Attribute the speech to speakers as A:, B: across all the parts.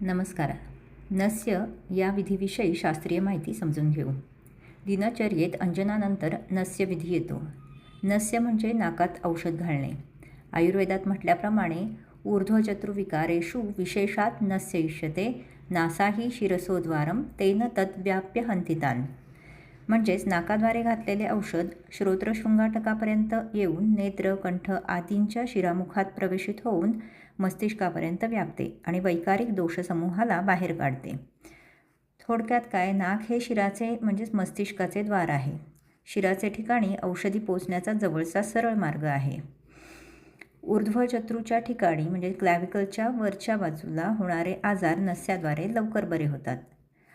A: नमस्कार. नस्य या विधीविषयी शास्त्रीय माहिती समजून घेऊ. दिनचर्येत अंजनानंतर नस्य विधी येतो. नस्य म्हणजे नाकात औषध घालणे. आयुर्वेदात म्हटल्याप्रमाणे ऊर्ध्वचतुर्विकारेषु विशेषात नस्य इष्यते नासाही शिरसोद्वारम तेन तद्व्याप्य हंतितान म्हणजेच नाकाद्वारे घातलेले औषध श्रोत्रशृंगाटकापर्यंत येऊन नेत्र कंठ आदींच्या शिरामुखात प्रवेशित होऊन मस्तिष्कापर्यंत व्यापते आणि वैकारिक दोषसमूहाला बाहेर काढते. थोडक्यात काय? नाक हे शिराचे म्हणजेच मस्तिष्काचे द्वार आहे. शिराचे ठिकाणी औषधी पोचण्याचा जवळचा सरळ मार्ग आहे. ऊर्ध्वचत्रूच्या ठिकाणी म्हणजे क्लॅव्हिकलच्या वरच्या बाजूला होणारे आजार नस्याद्वारे लवकर बरे होतात.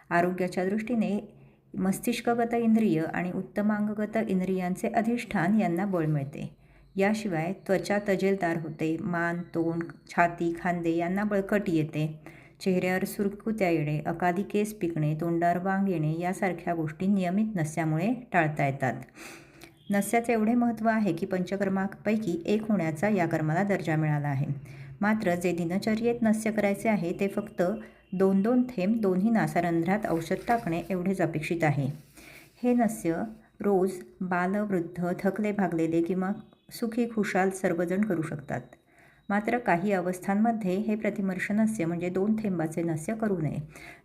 A: आरोग्याच्या दृष्टीने मस्तिष्कगत इंद्रिय आणि उत्तमांगगत इंद्रियांचे अधिष्ठान यांना बळ मिळते. याशिवाय त्वचा तजेलदार होते. मान तोंड छाती खांदे यांना बळकटी येते. चेहऱ्यावर सुरकुत्या येणे अकादी केस पिकणे तोंडावर वांग येणे यासारख्या गोष्टी नियमित नसल्यामुळे टाळता येतात. नस्याचे एवढे महत्त्व आहे की पंचकर्मापैकी एक होण्याचा या कर्माला दर्जा मिळाला आहे. मात्र जे दिनचर्येत नस्य करायचे आहे ते फक्त दोन दोन थेंब दोन्ही नासारंध्रात औषध टाकणे एवढेच अपेक्षित आहे. हे नस्य रोज बालवृद्ध थकले भागलेले किंवा सुखी खुशाल सर्वजण करू शकतात. मात्र काही अवस्थांमध्ये हे प्रतिमर्शनस्य म्हणजे दोन थेंबाचे नस्य करू नये.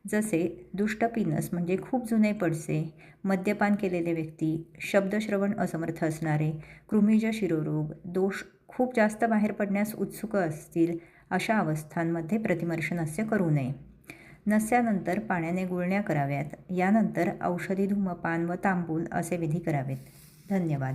A: जसे दुष्टपिनस म्हणजे खूप जुने पडसे मद्यपान केलेले व्यक्ती शब्दश्रवण असमर्थ असणारे कृमिज शिरोरोग दोष खूप जास्त बाहेर पडण्यास उत्सुक असतील अशा अवस्थांमध्ये प्रतिमर्शनस्य करू नये. नस्यानंतर पाण्याने गुळण्या कराव्यात. यानंतर औषधी धूमपान व तांबूल असे विधी करावेत. धन्यवाद.